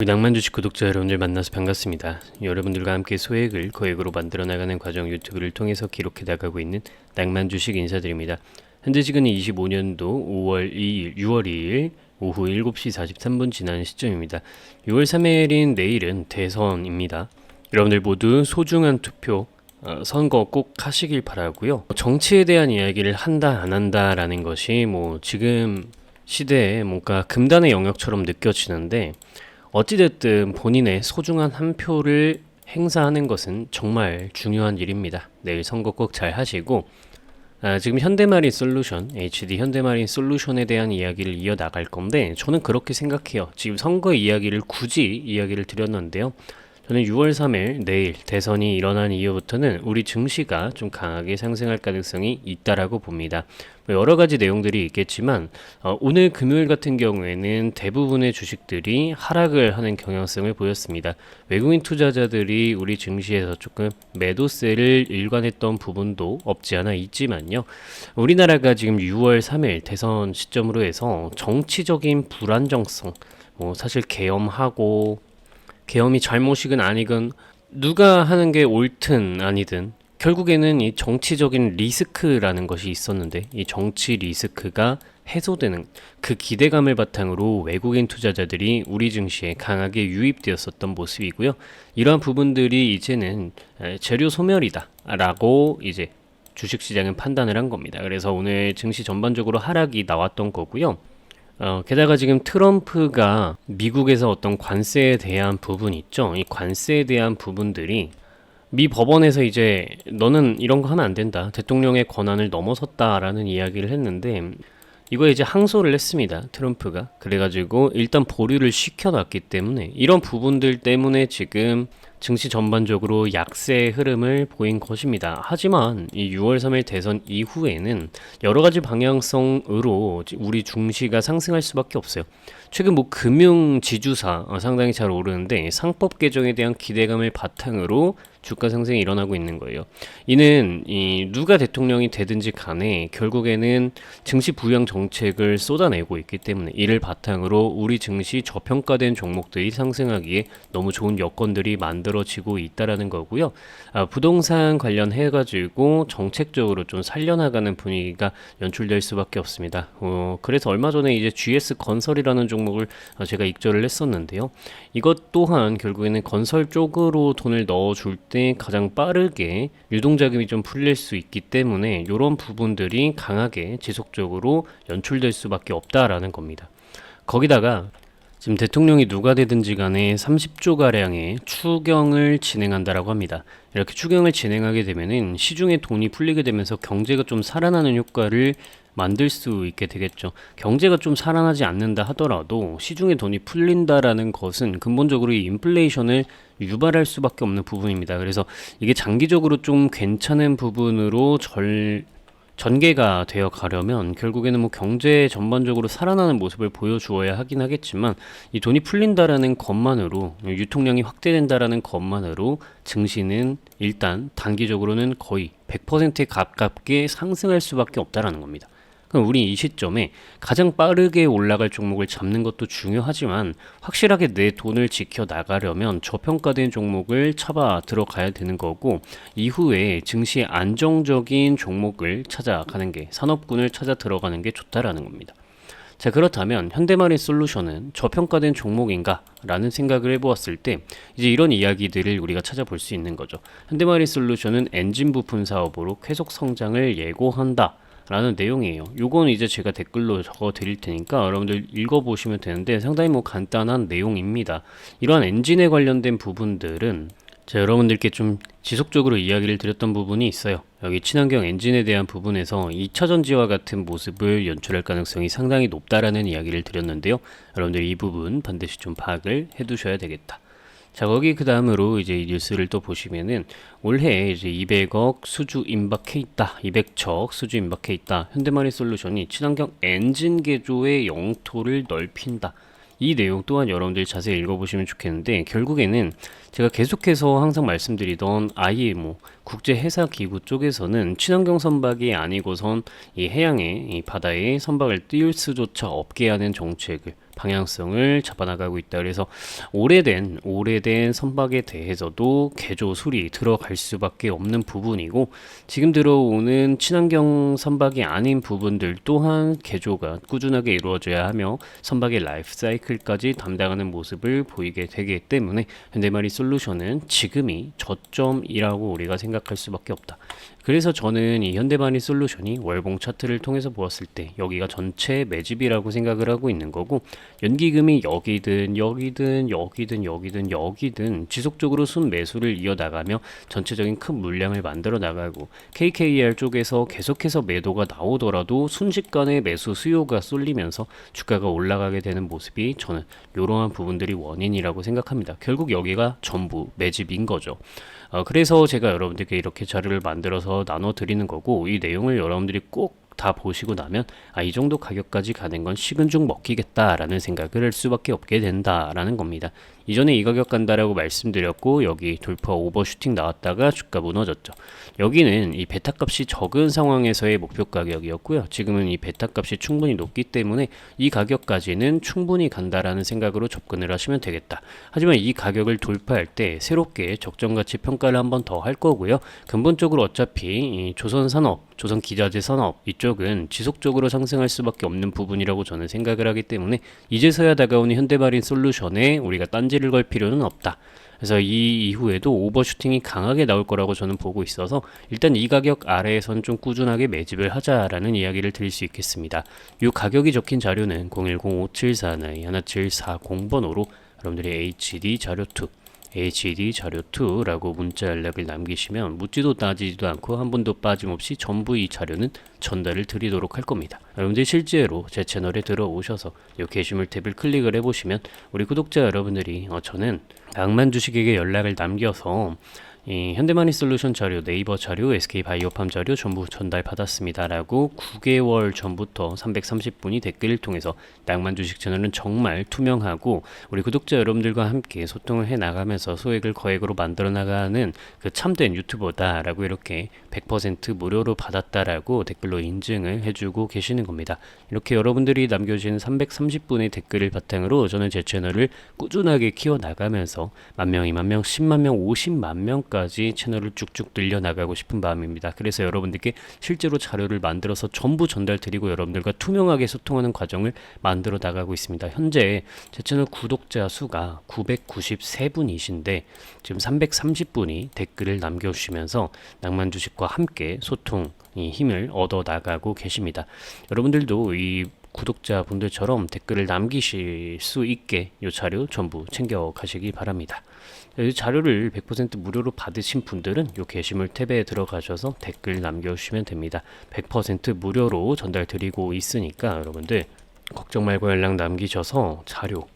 우리 낭만 주식 구독자 여러분들 만나서 반갑습니다. 여러분들과 함께 소액을 거액으로 만들어 나가는 과정 유튜브를 통해서 기록해 나가고 있는 낭만 주식 인사드립니다. 현재 시간이 25년도 5월 2일, 6월 2일 오후 7시 43분 지난 시점입니다. 6월 3일인 내일은 대선입니다. 여러분들 모두 소중한 투표 어, 선거 꼭 하시길 바라고요. 정치에 대한 이야기를 한다 안 한다라는 것이 뭐 지금 시대에 뭔가 금단의 영역처럼 느껴지는데 어찌됐든 본인의 소중한 한 표를 행사하는 것은 정말 중요한 일입니다. 내일 선거 꼭 잘 하시고 아, 지금 현대마린 솔루션, HD 현대마린 솔루션에 대한 이야기를 이어 나갈 건데 저는 그렇게 생각해요. 지금 선거 이야기를 굳이 이야기를 드렸는데요. 저는 6월 3일 내일 대선이 일어난 이후부터는 우리 증시가 좀 강하게 상승할 가능성이 있다라고 봅니다. 뭐 여러 가지 내용들이 있겠지만 어, 오늘 금요일 같은 경우에는 대부분의 주식들이 하락을 하는 경향성을 보였습니다. 외국인 투자자들이 우리 증시에서 조금 매도세를 일관했던 부분도 없지 않아 있지만요. 우리나라가 지금 6월 3일 대선 시점으로 해서 정치적인 불안정성, 뭐 사실 계엄하고 계엄이 잘못이건 아니건 누가 하는 게 옳든 아니든 결국에는 이 정치적인 리스크라는 것이 있었는데 이 정치 리스크가 해소되는 그 기대감을 바탕으로 외국인 투자자들이 우리 증시에 강하게 유입되었었던 모습이고요. 이러한 부분들이 이제는 에, 재료 소멸이다라고 이제 주식시장은 판단을 한 겁니다. 그래서 오늘 증시 전반적으로 하락이 나왔던 거고요. 어, 게다가 지금 트럼프가 미국에서 어떤 관세에 대한 부분 있죠. 이 관세에 대한 부분들이 미 법원에서 이제 너는 이런 거 하면 안 된다. 대통령의 권한을 넘어섰다라는 이야기를 했는데 이거에 이제 항소를 했습니다. 트럼프가. 그래가지고 일단 보류를 시켜놨기 때문에 이런 부분들 때문에 지금 증시 전반적으로 약세의 흐름을 보인 것입니다. 하지만 이 6월 3일 대선 이후에는 여러 가지 방향성으로 우리 중시가 상승할 수밖에 없어요. 최근 뭐 금융 지주사 어, 상당히 잘 오르는데 상법 개정에 대한 기대감을 바탕으로 주가 상승이 일어나고 있는 거예요. 이는 이 누가 대통령이 되든지 간에 결국에는 증시 부양 정책을 쏟아내고 있기 때문에 이를 바탕으로 우리 증시 저평가된 종목들이 상승하기에 너무 좋은 여건들이 만들 어지고 있다라는 거고요. 아, 부동산 관련해 가지고 정책적으로 좀 살려나가는 분위기가 연출될 수밖에 없습니다. 어, 그래서 얼마 전에 이제 GS 건설이라는 종목을 어, 제가 익절을 했었는데요. 이것 또한 결국에는 건설 쪽으로 돈을 넣어줄 때 가장 빠르게 유동자금이 좀 풀릴 수 있기 때문에 이런 부분들이 강하게 지속적으로 연출될 수밖에 없다라는 겁니다. 거기다가 지금 대통령이 누가 되든지 간에 30조 가량의 추경을 진행한다라고 합니다. 이렇게 추경을 진행하게 되면은 시중에 돈이 풀리게 되면서 경제가 좀 살아나는 효과를 만들 수 있게 되겠죠. 경제가 좀 살아나지 않는다 하더라도 시중에 돈이 풀린다라는 것은 근본적으로 이 인플레이션을 유발할 수밖에 없는 부분입니다. 그래서 이게 장기적으로 좀 괜찮은 부분으로 절 전개가 되어 가려면 결국에는 뭐 경제 전반적으로 살아나는 모습을 보여주어야 하긴 하겠지만 이 돈이 풀린다라는 것만으로 유통량이 확대된다라는 것만으로 증시는 일단 단기적으로는 거의 100%에 가깝게 상승할 수밖에 없다라는 겁니다. 그럼 우리 이 시점에 가장 빠르게 올라갈 종목을 잡는 것도 중요하지만 확실하게 내 돈을 지켜 나가려면 저평가된 종목을 잡아 들어가야 되는 거고 이후에 증시의 안정적인 종목을 찾아가는 게 산업군을 찾아 들어가는 게 좋다라는 겁니다. 자 그렇다면 현대마린 솔루션은 저평가된 종목인가? 라는 생각을 해보았을 때 이제 이런 이야기들을 우리가 찾아볼 수 있는 거죠. 현대마린 솔루션은 엔진 부품 사업으로 계속 성장을 예고한다. 라는 내용이에요. 요건 이제 제가 댓글로 적어 드릴 테니까 여러분들 읽어보시면 되는데 상당히 뭐 간단한 내용입니다. 이러한 엔진에 관련된 부분들은 자, 여러분들께 좀 지속적으로 이야기를 드렸던 부분이 있어요. 여기 친환경 엔진에 대한 부분에서 2차 전지와 같은 모습을 연출할 가능성이 상당히 높다라는 이야기를 드렸는데요. 여러분들 이 부분 반드시 좀 파악을 해 두셔야 되겠다. 자 거기 그 다음으로 이제 이 뉴스를 또 보시면은 올해 이제 200억 수주 임박해 있다 200척 수주 임박해 있다. 현대마린 솔루션이 친환경 엔진 개조의 영토를 넓힌다. 이 내용 또한 여러분들 자세히 읽어보시면 좋겠는데 결국에는 제가 계속해서 항상 말씀드리던 IMO 국제 해사 기구 쪽에서는 친환경 선박이 아니고선 이 해양에 이 바다에 선박을 띄울 수조차 없게 하는 정책을 방향성을 잡아나가고 있다. 그래서 오래된 오래된 선박에 대해서도 개조 수리 들어갈 수밖에 없는 부분이고 지금 들어오는 친환경 선박이 아닌 부분들 또한 개조가 꾸준하게 이루어져야 하며 선박의 라이프 사이클까지 담당하는 모습을 보이게 되기 때문에 현대마리 솔루션은 지금이 저점이라고 우리가 생각할 수밖에 없다. 그래서 저는 이 현대마리 솔루션이 월봉 차트를 통해서 보았을 때 여기가 전체 매집이라고 생각을 하고 있는 거고 연기금이 여기든 여기든 여기든 여기든 여기든 지속적으로 순 매수를 이어나가며 전체적인 큰 물량을 만들어 나가고 KKR 쪽에서 계속해서 매도가 나오더라도 순식간에 매수 수요가 쏠리면서 주가가 올라가게 되는 모습이 저는 이러한 부분들이 원인이라고 생각합니다. 결국 여기가 전부 매집인 거죠. 어, 그래서 제가 여러분들께 이렇게 자료를 만들어서 나눠 드리는 거고 이 내용을 여러분들이 꼭 다 보시고 나면 아, 이 정도 가격까지 가는 건 식은 죽 먹히겠다라는 생각을 할 수밖에 없게 된다라는 겁니다. 이전에 이 가격 간다라고 말씀드렸고 여기 돌파 오버슈팅 나왔다가 주가 무너졌죠. 여기는 이 베타 값이 적은 상황에서의 목표 가격이었고요. 지금은 이 베타 값이 충분히 높기 때문에 이 가격까지는 충분히 간다라는 생각으로 접근을 하시면 되겠다. 하지만 이 가격을 돌파할 때 새롭게 적정 가치 평가를 한번 더 할 거고요. 근본적으로 어차피 이 조선 산업, 조선 기자재 산업 이쪽은 지속적으로 상승할 수밖에 없는 부분이라고 저는 생각을 하기 때문에 이제서야 다가오는 현대마린 솔루션에 우리가 딴지를 걸 필요는 없다. 그래서 이 이후에도 오버슈팅이 강하게 나올 거라고 저는 보고 있어서 일단 이 가격 아래에선 좀 꾸준하게 매집을 하자라는 이야기를 드릴 수 있겠습니다. 이 가격이 적힌 자료는 010-5741-1740번호로 여러분들이 HD 자료 2 HD 자료 2라고 문자 연락을 남기시면 묻지도 따지지도 않고 한 번도 빠짐없이 전부 이 자료는 전달을 드리도록 할 겁니다. 여러분들 실제로 제 채널에 들어오셔서 이 게시물 탭을 클릭을 해보시면 우리 구독자 여러분들이 어, 저는 낭만 주식에게 연락을 남겨서 이 현대마니 솔루션 자료, 네이버 자료, SK 바이오팜 자료 전부 전달 받았습니다라고 9개월 전부터 330분이 댓글을 통해서 낭만 주식 채널은 정말 투명하고 우리 구독자 여러분들과 함께 소통을 해 나가면서 소액을 거액으로 만들어 나가는 그 참된 유튜버다라고 이렇게 100% 무료로 받았다라고 댓글로 인증을 해주고 계시는 겁니다. 이렇게 여러분들이 남겨주신 330분의 댓글을 바탕으로 저는 제 채널을 꾸준하게 키워 나가면서 만 명, 2만 명, 10만 명, 50만 명까지 까지 채널을 쭉쭉 늘려 나가고 싶은 마음입니다. 그래서 여러분들께 실제로 자료를 만들어서 전부 전달 드리고 여러분들과 투명하게 소통하는 과정을 만들어 나가고 있습니다. 현재 제 채널 구독자 수가 993분이신데 지금 330분이 댓글을 남겨주시면서 낭만 주식과 함께 소통 이 힘을 얻어 나가고 계십니다. 여러분들도 이 구독자분들처럼 댓글을 남기실 수 있게 이 자료 전부 챙겨 가시기 바랍니다. 이 자료를 100% 무료로 받으신 분들은 이 게시물 탭에 들어가셔서 댓글 남겨주시면 됩니다. 100% 무료로 전달 드리고 있으니까 여러분들 걱정 말고 연락 남기셔서 자료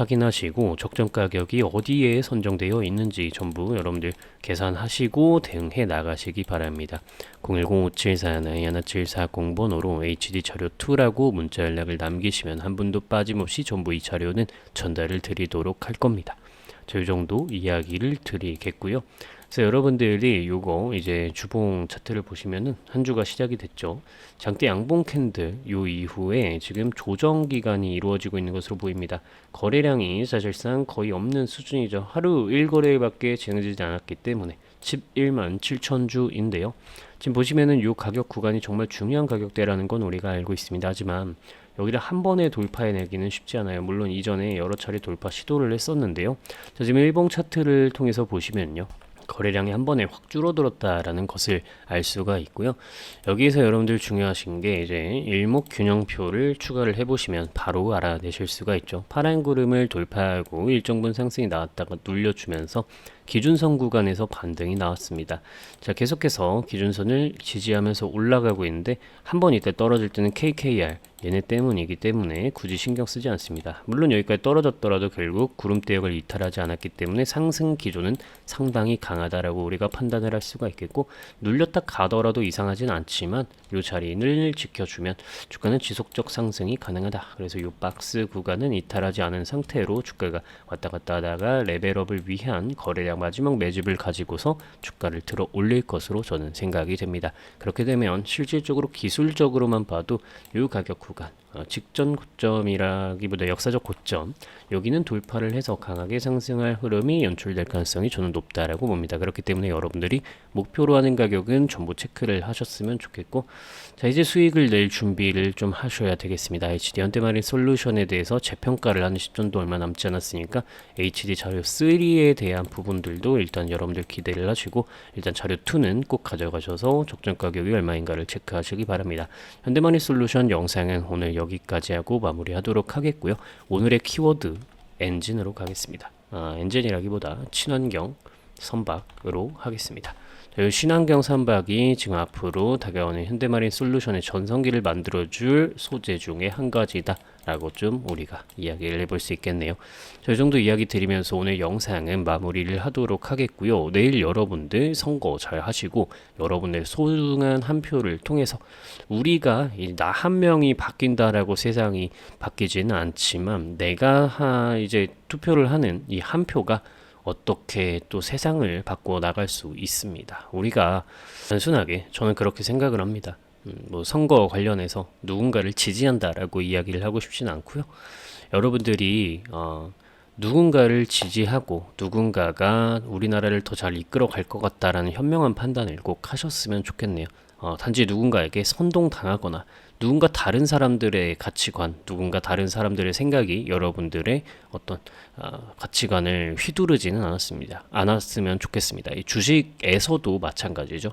확인하시고 적정 가격이 어디에 선정되어 있는지 전부 여러분들 계산하시고 대응해 나가시기 바랍니다. 010-5741-1740번호로 HD 자료 2라고 문자 연락을 남기시면 한 분도 빠짐없이 전부 이 자료는 전달을 드리도록 할 겁니다. 저 정도 이야기를 드리겠고요. 그래서 여러분들이 요거 이제 주봉 차트를 보시면은 한 주가 시작이 됐죠. 장대 양봉 캔들 요 이후에 지금 조정 기간이 이루어지고 있는 것으로 보입니다. 거래량이 사실상 거의 없는 수준이죠. 하루 1거래밖에 진행되지 않았기 때문에 11만 7천 주인데요. 지금 보시면은 요 가격 구간이 정말 중요한 가격대라는 건 우리가 알고 있습니다. 하지만 여기를 한 번에 돌파해내기는 쉽지 않아요. 물론 이전에 여러 차례 돌파 시도를 했었는데요. 자, 지금 일봉 차트를 통해서 보시면요. 거래량이 한 번에 확 줄어들었다라는 것을 알 수가 있고요. 여기에서 여러분들 중요하신 게 이제 일목 균형표를 추가를 해보시면 바로 알아내실 수가 있죠. 파란 구름을 돌파하고 일정 분 상승이 나왔다가 눌려주면서 기준선 구간에서 반등이 나왔습니다. 자, 계속해서 기준선을 지지하면서 올라가고 있는데 한 번 이때 떨어질 때는 KKR 얘네 때문이기 때문에 굳이 신경 쓰지 않습니다. 물론 여기까지 떨어졌더라도 결국 구름대역을 이탈하지 않았기 때문에 상승 기조는 상당히 강한 강하다라고 우리가 판단을 할 수가 있겠고 눌렸다 가더라도 이상하진 않지만 이 자리를 지켜주면 주가는 지속적 상승이 가능하다. 그래서 이 박스 구간은 이탈하지 않은 상태로 주가가 왔다 갔다 하다가 레벨업을 위한 거래량 마지막 매집을 가지고서 주가를 들어 올릴 것으로 저는 생각이 됩니다. 그렇게 되면 실질적으로 기술적으로만 봐도 이 가격 구간 어, 직전 고점이라기보다 역사적 고점 여기는 돌파를 해서 강하게 상승할 흐름이 연출될 가능성이 저는 높다라고 봅니다. 그렇기 때문에 여러분들이 목표로 하는 가격은 전부 체크를 하셨으면 좋겠고 자 이제 수익을 낼 준비를 좀 하셔야 되겠습니다. HD 현대마린 솔루션에 대해서 재평가를 하는 시점도 얼마 남지 않았으니까 HD 자료 3에 대한 부분들도 일단 여러분들 기대를 하시고 일단 자료 2는 꼭 가져가셔서 적정 가격이 얼마인가를 체크하시기 바랍니다. 현대마린 솔루션 영상은 오늘 여기까지 하고 마무리하도록 하겠고요. 오늘의 키워드 엔진으로 가겠습니다. 아, 엔진이라기보다 친환경 선박으로 하겠습니다. 자, 이 친환경 선박이 지금 앞으로 다가오는 현대마린 솔루션의 전성기를 만들어줄 소재 중에 한 가지다 라고 좀 우리가 이야기를 해볼 수 있겠네요. 자, 이 정도 이야기 드리면서 오늘 영상은 마무리를 하도록 하겠고요. 내일 여러분들 선거 잘 하시고 여러분의 소중한 한 표를 통해서 우리가 나 한 명이 바뀐다라고 세상이 바뀌지는 않지만 내가 하 이제 투표를 하는 이 한 표가 어떻게 또 세상을 바꾸어 나갈 수 있습니다. 우리가 단순하게 저는 그렇게 생각을 합니다. 음, 뭐 선거 관련해서 누군가를 지지한다라고 이야기를 하고 싶지는 않고요. 여러분들이 어, 누군가를 지지하고 누군가가 우리나라를 더 잘 이끌어 갈 것 같다라는 현명한 판단을 꼭 하셨으면 좋겠네요. 어, 단지 누군가에게 선동당하거나 누군가 다른 사람들의 가치관, 누군가 다른 사람들의 생각이 여러분들의 어떤 어, 가치관을 휘두르지는 않았습니다. 않았으면 좋겠습니다. 이 주식에서도 마찬가지죠.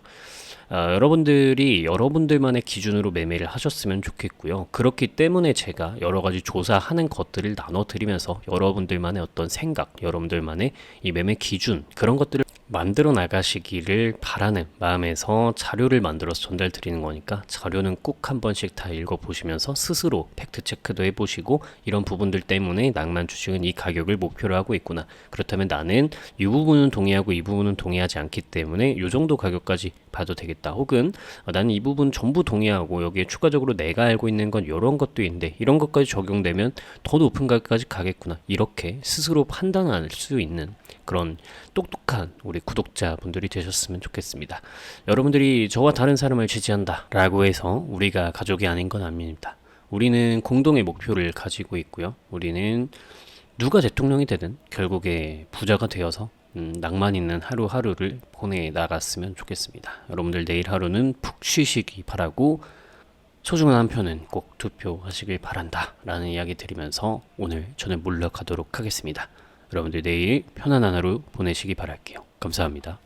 어, 여러분들이 여러분들만의 기준으로 매매를 하셨으면 좋겠고요. 그렇기 때문에 제가 여러 가지 조사하는 것들을 나눠드리면서 여러분들만의 어떤 생각, 여러분들만의 이 매매 기준 그런 것들을 만들어 나가시기를 바라는 마음에서 자료를 만들어서 전달 드리는 거니까 자료는 꼭 한 번씩 다 읽어보시면서 스스로 팩트 체크도 해보시고 이런 부분들 때문에 낭만 주식은 이 가격을 목표로 하고 있구나. 그렇다면 나는 이 부분은 동의하고 이 부분은 동의하지 않기 때문에 이 정도 가격까지 봐도 되겠다. 혹은 어, 나는 이 부분 전부 동의하고 여기에 추가적으로 내가 알고 있는 건 이런 것도 있는데 이런 것까지 적용되면 더 높은 가격까지 가겠구나. 이렇게 스스로 판단할 수 있는 그런 똑똑한 우리 구독자분들이 되셨으면 좋겠습니다. 여러분들이 저와 다른 사람을 지지한다 라고 해서 우리가 가족이 아닌 건 아닙니다. 우리는 공동의 목표를 가지고 있고요. 우리는 누가 대통령이 되든 결국에 부자가 되어서 음, 낭만 있는 하루하루를 보내 나갔으면 좋겠습니다. 여러분들 내일 하루는 푹 쉬시기 바라고 소중한 한 표는 꼭 투표하시길 바란다 라는 이야기 드리면서 오늘 저는 물러가도록 하겠습니다. 여러분들 내일 편안한 하루 보내시기 바랄게요. 감사합니다.